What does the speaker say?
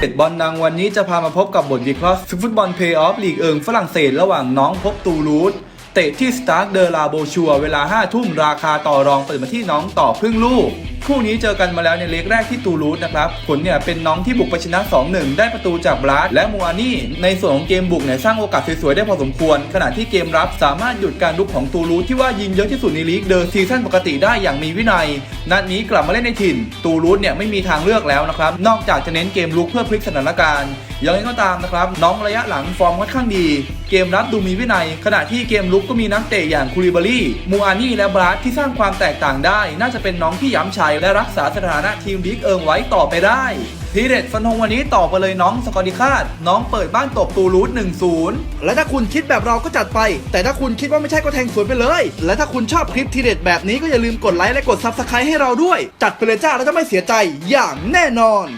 เตะบอลดังวันนี้จะพามาพบกับบทวิเคราะห์ฟุตบอลเพย์ออฟลีกเอิงฝรั่งเศสระหว่างน้องพบตูรูสเตะที่สตาร์กเดอลาโบชัวเวลา 5 ทุ่มราคาต่อรองเปิดมาที่น้องต่อครึ่งลูก คู่นี้เจอกันมาแล้วในเล็กแรกที่ตูรูสนะครับผลเนี่ยเป็นน้องที่บุกไปชนะ 2-1 ได้ประตูจากบลัสและมูอานี่ ในส่วนของเกมบุกเนี่ยสร้างโอกาสสวยๆได้พอสมควร ขณะที่เกมรับสามารถหยุดการลุกของตูรูสที่ว่ายิงเยอะที่สุดในลีกเดอร์ซีซั่นปกติได้อย่างมีวินัย นัดนี้กลับมาเล่นในถิ่น ตูรูสเนี่ยไม่มีทางเลือกแล้วนะครับ นอกจากจะเน้นเกมลุกเพื่อพลิกสถานการณ์อย่างไรก็ตามนะครับ น้องระยะหลังฟอร์มค่อนข้างดี เกมรับดูมีวินัย ขณะที่เกมลุกก็มีนักเตะอย่างคูลิบารี่ มูอานี่และบราสที่สร้างความแตกต่างได้ น่าจะเป็นน้องที่ย้ำชัยและรักษาสถานะทีมบิ๊กเอิงไว้ต่อไปได้ทีเด็ดฟันธงวันนี้ต่อไปเลยน้องสกอติคาดน้องเปิดบ้านตบตูรูท1-0 และถ้าคุณคิดแบบเราก็จัดไป แต่ถ้าคุณคิดว่าไม่ใช่ก็แทงสวนไปเลย และถ้าคุณชอบคลิปทีเด็ดแบบนี้ก็อย่าลืมกดไลค์และกดซับสไครต์ให้เราด้วย จัดไปเลยจ้าแล้วจะไม่เสียใจอย่างแน่นอน